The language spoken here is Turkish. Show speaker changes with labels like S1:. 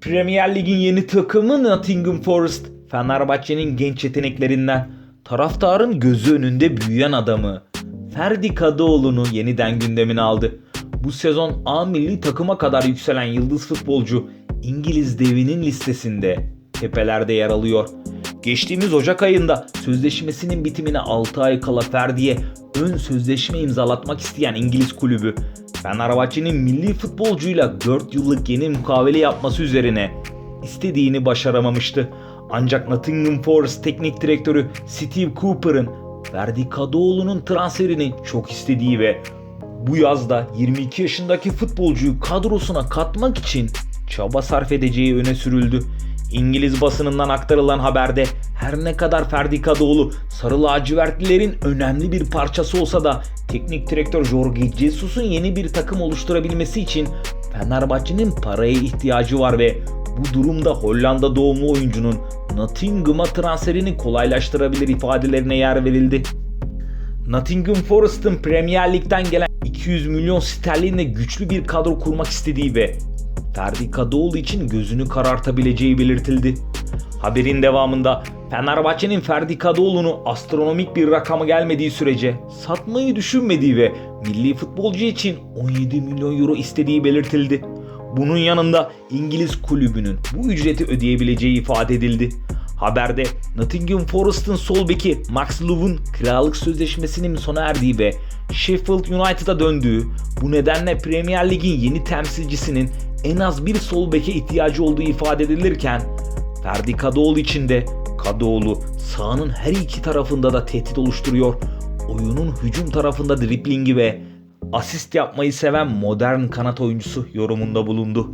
S1: Premier Lig'in yeni takımı Nottingham Forest, Fenerbahçe'nin genç yeteneklerinden, taraftarın gözü önünde büyüyen adamı Ferdi Kadıoğlu'nu yeniden gündemine aldı. Bu sezon A milli takıma kadar yükselen yıldız futbolcu İngiliz devinin listesinde tepelerde yer alıyor. Geçtiğimiz Ocak ayında sözleşmesinin bitimine 6 ay kala Ferdi'ye ön sözleşme imzalatmak isteyen İngiliz kulübü Fenerbahçe'nin milli futbolcuyla 4 yıllık yeni mukavele yapması üzerine istediğini başaramamıştı. Ancak Nottingham Forest teknik direktörü Steve Cooper'ın Ferdi Kadıoğlu'nun transferini çok istediği ve bu yazda 22 yaşındaki futbolcuyu kadrosuna katmak için çaba sarf edeceği öne sürüldü. İngiliz basınından aktarılan haberde her ne kadar Ferdi Kadıoğlu Sarı Lacivertlilerin önemli bir parçası olsa da teknik direktör Jorge Jesus'un yeni bir takım oluşturabilmesi için Fenerbahçe'nin paraya ihtiyacı var ve bu durumda Hollanda doğumlu oyuncunun Nottingham'a transferini kolaylaştırabilir ifadelerine yer verildi. Nottingham Forest'ın Premier Lig'den gelen 200 milyon sterlinle güçlü bir kadro kurmak istediği ve Ferdi Kadıoğlu için gözünü karartabileceği belirtildi. Haberin devamında Fenerbahçe'nin Ferdi Kadıoğlu'nu astronomik bir rakama gelmediği sürece satmayı düşünmediği ve milli futbolcu için 17 milyon euro istediği belirtildi. Bunun yanında İngiliz kulübünün bu ücreti ödeyebileceği ifade edildi. Haberde Nottingham Forest'ın sol beki Max Lowe'un kiralık sözleşmesinin sona erdiği ve Sheffield United'a döndüğü, bu nedenle Premier Lig'in yeni temsilcisinin en az bir sol beke ihtiyacı olduğu ifade edilirken Ferdi Kadıoğlu için de Kadıoğlu sahanın her iki tarafında da tehdit oluşturuyor. Oyunun hücum tarafında driblingi ve asist yapmayı seven modern kanat oyuncusu yorumunda bulundu.